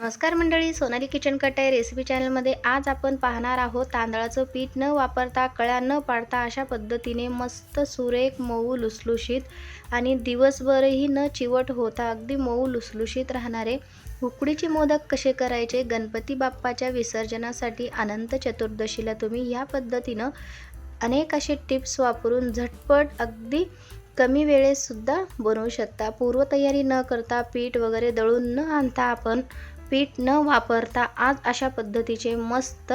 नमस्कार मंडळी सोनाली किचन कटाई रेसिपी चॅनलमध्ये आज आपण पाहणार आहोत तांदळाचं पीठ न वापरता कळ्या न पाडता अशा पद्धतीने मस्त सुरेख मऊ लुसलुशीत आणि दिवसभरही न चिवट होता अगदी मऊ लुसलुशीत राहणारे उकडीचे मोदक कसे करायचे गणपती बाप्पाच्या विसर्जनासाठी अनंत चतुर्दशीला तुम्ही ह्या पद्धतीनं अनेक असे टिप्स वापरून झटपट अगदी कमी वेळेतसुद्धा बनवू शकता. पूर्वतयारी न करता पीठ वगैरे दळून न आणता आपण पीठ न वापरता आज अशा पद्धतीचे मस्त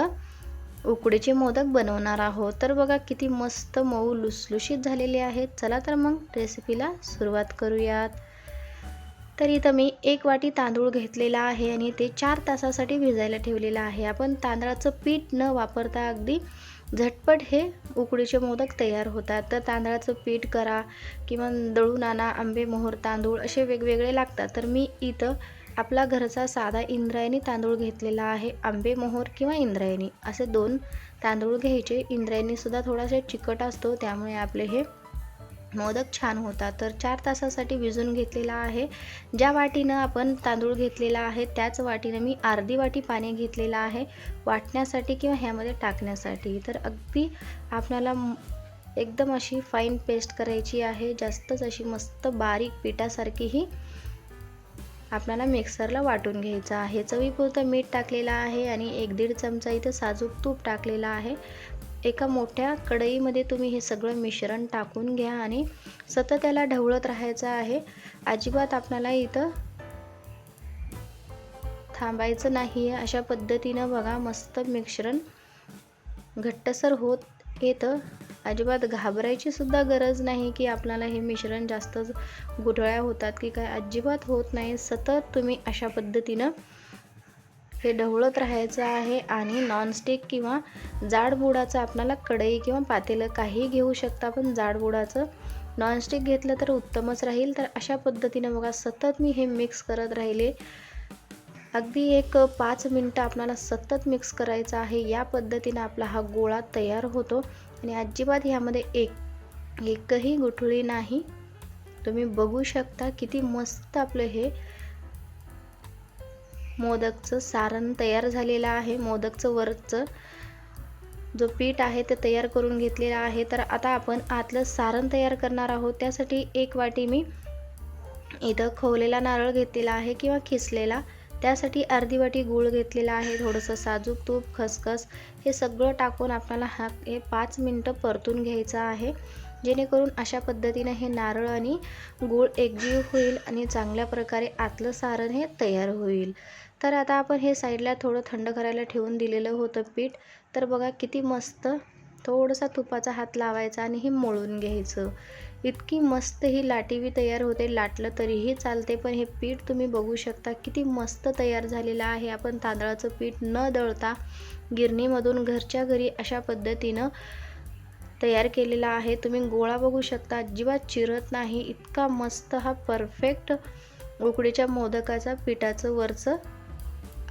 उकडीचे मोदक बनवणार आहोत. तर बघा किती मस्त मऊ लुसलुशीत झालेले आहेत. चला तर मग रेसिपीला सुरुवात करूयात. तर इथं मी एक वाटी तांदूळ घेतलेला आहे आणि ते चार तासासाठी भिजायला ठेवलेलं आहे. आपण तांदळाचं पीठ न वापरता अगदी झटपट हे उकडीचे मोदक तयार होतात. तर तांदळाचं पीठ करा किंवा दळून आणा आंबे मोहर तांदूळ असे वेगवेगळे लागतात. तर मी इथं आपला घरचा साधा इंद्रायणी तांदूळ घेतलेला आहे आंबे मोहोर किंवा इंद्रायणी. असे दोन तांदूळ घ्यायचे. इंद्रायणीसुद्धा थोडासा चिकट असतो त्यामुळे आपले हे मोदक छान होतात. तर चार तासासाठी भिजून घेतलेला आहे. ज्या वाटीनं आपण तांदूळ घेतलेला आहे त्याच वाटीनं मी अर्धी वाटी पाणी घेतलेलं आहे वाटण्यासाठी किंवा ह्यामध्ये टाकण्यासाठी. तर अगदी आपल्याला एकदम अशी फाईन पेस्ट करायची आहे. जास्तच अशी मस्त बारीक पिठासारखी ही आपल्याला मिक्सरला वाटून घ्यायचं आहे. चवीपुरतं मीठ टाकलेलं आहे आणि एक दीड चमचा इथं साजूक तूप टाकलेलं आहे. एका मोठ्या कढईमध्ये तुम्ही हे सगळं मिश्रण टाकून घ्या आणि सतत त्याला ढवळत राहायचं आहे. अजिबात आपल्याला इथं थांबायचं नाही आहे अशा पद्धतीनं बघा मस्त मिश्रण घट्टसर होत येतं. अजिबात घाबरायची सुद्धा गरज नाही की आपल्याला हे मिश्रण जास्त गुठळ्या होतात की काय अजिबात होत नाही. सतत तुम्ही अशा पद्धतीनं हे ढवळत राहायचं आहे आणि नॉनस्टिक किंवा जाडबुडाचं आपल्याला कढई किंवा पातेलं काही घेऊ शकता पण जाडबुडाचं नॉनस्टिक घेतलं तर उत्तमच राहील. तर अशा पद्धतीनं बघा सतत मी हे मिक्स करत राहिले. अगदी एक पाच मिनटं आपल्याला सतत मिक्स करायचं आहे. या पद्धतीनं आपला हा गोळा तयार होतो. आणि अजिबात ह्यामध्ये एक एकही गुठळी नाही. तुम्ही बघू शकता किती मस्त आपलं हे मोदकचं सारण तयार झालेलं आहे. मोदकचं वरचं जो पीठ आहे ते तयार करून घेतलेलं आहे. तर आता आपण आतलं सारण तयार करणार आहोत. त्यासाठी एक वाटी मी इथं खवलेला नारळ घेतलेला आहे किंवा खिसलेला. त्यासाठी अर्धी वाटी गूळ घेतलेला आहे थोडंसं साजूक तूप खसखस हे सगळं टाकून आपल्याला हा हे पाच मिनटं परतून घ्यायचं आहे. जेणेकरून अशा पद्धतीनं हे नारळ आणि गूळ एकजीव होईल आणि चांगल्या प्रकारे आतलं सारण हे तयार होईल. तर आता आपण हे साईडला थोडं थंड करायला ठेवून दिलेलं होतं पीठ. तर बघा किती मस्त थोडासा तुपाचा हात लावायचा आणि हे मळून घ्यायचं. इतकी मस्त ही लाटीवी तयार होते लाटलं तरीही चालते पण हे पीठ तुम्ही बघू शकता किती मस्त तयार झालेलं आहे. आपण तांदळाचं पीठ न दळता गिरणीमधून घरच्या घरी अशा पद्धतीनं तयार केलेला आहे. तुम्ही गोळा बघू शकता अजिबात चिरत नाही इतका मस्त हा परफेक्ट उकडीच्या मोदकाचा पिठाचं वरचं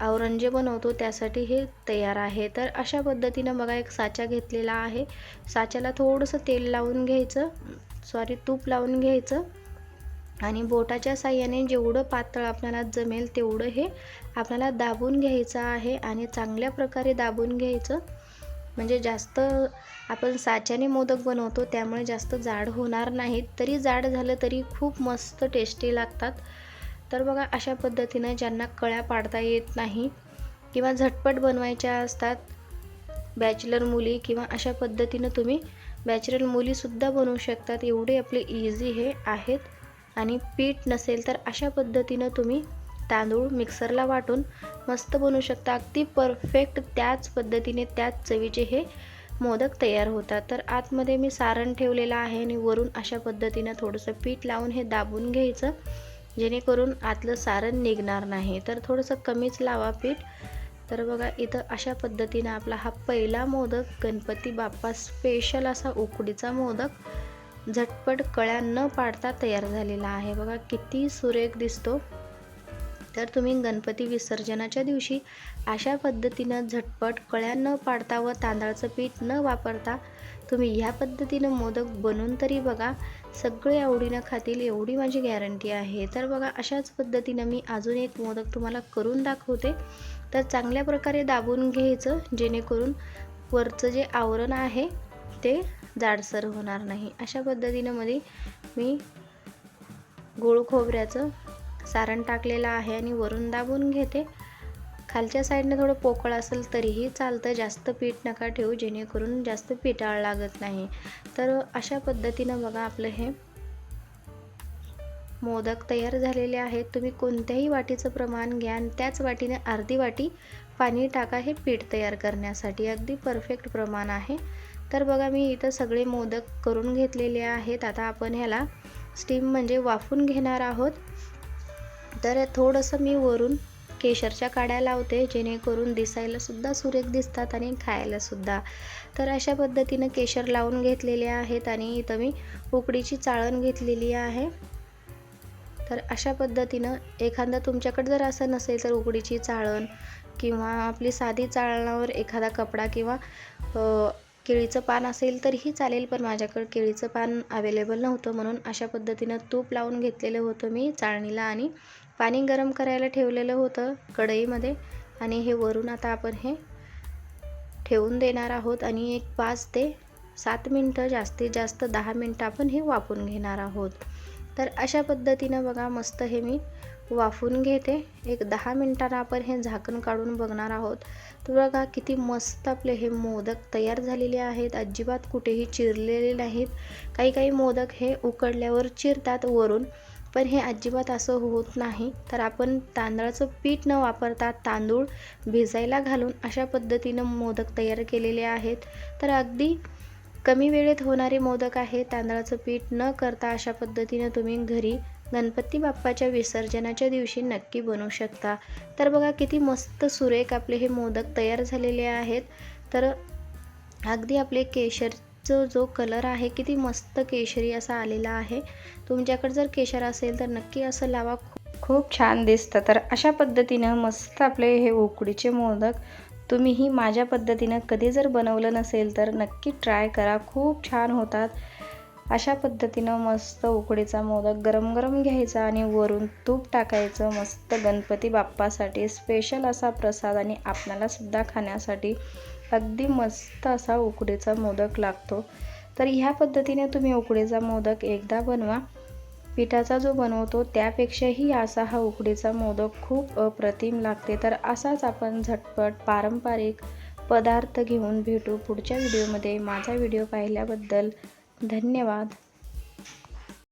आवरण जे बनवतो त्यासाठी हे तयार आहे. तर अशा पद्धतीनं बघा एक साचा घेतलेला आहे. साच्याला थोडंसं तेल लावून घ्यायचं. सॉरी तूप लावून घ्यायचं. आणि बोटाच्या साह्याने जेवढं पातळ आपल्याला जमेल तेवढं हे आपल्याला दाबून घ्यायचं आहे आणि चांगल्या प्रकारे दाबून घ्यायचं. म्हणजे जास्त आपण साच्याने मोदक बनवतो त्यामुळे जास्त जाड होणार नाहीत तरी जाड झालं तरी खूप मस्त टेस्टी लागतात. तर बघा अशा पद्धतीनं ज्यांना कळ्या पाडता येत नाही किंवा झटपट बनवायच्या असतात बॅचलर मुली किंवा अशा पद्धतीनं तुम्ही बॅचरल मुलीसुद्धा बनवू शकतात. एवढे आपले इझी हे आहेत. आणि पीठ नसेल तर अशा पद्धतीनं तुम्ही तांदूळ मिक्सरला वाटून मस्त बनवू शकता. अगदी परफेक्ट त्याच पद्धतीने त्याच चवीचे हे मोदक तयार होतात. तर आतमध्ये मी सारण ठेवलेलं आहे आणि वरून अशा पद्धतीनं थोडंसं पीठ लावून हे दाबून घ्यायचं. जेणेकरून आतलं सारण निघणार नाही. तर थोडंसं कमीच लावा पीठ. तर बघा इथं अशा पद्धतीनं आपला हा पहिला मोदक गणपती बाप्पा स्पेशल असा उकडीचा मोदक झटपट कळ्या न पाडता तयार झालेला आहे. बघा किती सुरेख दिसतो. तर तुम्ही गणपती विसर्जनाच्या दिवशी अशा पद्धतीनं झटपट कळ्या न पाडता व तांदळाचं पीठ न वापरता तुम्ही ह्या पद्धतीनं मोदक बनवून तरी बघा सगळे आवडीनं खातील एवढी माझी गॅरंटी आहे. तर बघा अशाच पद्धतीनं मी अजून एक मोदक तुम्हाला करून दाखवते. तर चांगल्या प्रकारे दाबून घ्यायचं जेणेकरून वरचं जे आवरण आहे ते जाडसर होणार नाही. अशा पद्धतीनं मध्ये मी गोळ खोबऱ्याचं सारण टाकलेलं आहे आणि वरून दाबून घेते. खालच्या साईडनं थोडं पोकळ असेल तरीही चालतं. जास्त पीठ नका ठेवू जेणेकरून जास्त पिठाळ लागत नाही. तर अशा पद्धतीनं बघा आपलं हे मोदक तयार झालेले आहेत. तुम्ही कोणत्याही वाटीचं प्रमाण घ्या आणि त्याच वाटीने अर्धी वाटी पाणी टाका हे पीठ तयार करण्यासाठी. अगदी परफेक्ट प्रमाण आहे. तर बघा मी इथं सगळे मोदक करून घेतलेले आहेत. आता आपण ह्याला स्टीम म्हणजे वाफून घेणार आहोत. तर थोडंसं मी वरून केशरच्या काड्या लावते जेणेकरून दिसायला सुद्धा सुरेख दिसतात आणि खायला सुद्धा. तर अशा पद्धतीनं केशर लावून घेतलेले आहेत आणि इथं मी उकडीची चाळण घेतलेली आहे. तर अशा पद्धतीनं एखादा तुमच्याकडे जर असं नसेल तर उकडीची चाळण किंवा आपली साधी चाळणावर एखादा कपडा किंवा केळीचं पान असेल तरीही चालेल पण माझ्याकडे केळीचं पान अवेलेबल नव्हतं म्हणून अशा पद्धतीनं तूप लावून घेतलेलं होतं मी चाळणीला आणि पाणी गरम करायला ठेवलेलं होतं कढईमध्ये. आणि हे वरून आता आपण हे ठेवून देणार आहोत आणि एक पाच ते सात मिनटं जास्तीत जास्त दहा मिनटं आपण हे वापरून घेणार आहोत. तर अशा पद्धतीनं बघा मस्त हे मी वाफून घेते. एक दहा मिनटांना आपण हे झाकण काढून बघणार आहोत. तर बघा किती मस्त आपले हे मोदक तयार झालेले आहेत. अजिबात कुठेही चिरलेले नाहीत. काही काही मोदक हे उकडल्यावर चिरतात वरून पण हे अजिबात असं होत नाही. तर आपण तांदळाचं पीठ न वापरता तांदूळ भिजायला घालून अशा पद्धतीनं मोदक तयार केलेले आहेत. तर अगदी कमी वेळेत होणारे मोदक आहे तांदळाचं पीठ न करता अशा पद्धतीनं तुम्ही घरी गणपती बाप्पाच्या विसर्जनाच्या दिवशी नक्की बनवू शकता. तर बघा किती मस्त सुरेख आपले हे मोदक तयार झालेले आहेत. तर अगदी आपले केशरचं जो कलर आहे किती मस्त केशरी असा आलेला आहे. तुमच्याकडे जर केशर असेल तर नक्की असं लावा. खूप छान दिसतं. तर अशा पद्धतीनं मस्त आपले हे उकडीचे मोदक तुम्हीही माझ्या पद्धतीनं कधी जर बनवलं नसेल तर नक्की ट्राय करा. खूप छान होतात. अशा पद्धतीनं मस्त उकडीचा मोदक गरम गरम घ्यायचा आणि वरून तूप टाकायचं. मस्त गणपती बाप्पासाठी स्पेशल असा प्रसाद आणि आपणालासुद्धा खाण्यासाठी अगदी मस्त असा उकडीचा मोदक लागतो. तर ह्या पद्धतीने तुम्ही उकडीचा मोदक एकदा बनवा. पिठाचा जो बनवतो त्यापेक्षाही असा हा उकडीचा मोदक खूप अप्रतिम लागते. तर असाच आपण झटपट पारंपरिक पदार्थ घेऊन भेटू पुढच्या व्हिडिओमध्ये. माझा व्हिडिओ पाहिल्याबद्दल धन्यवाद.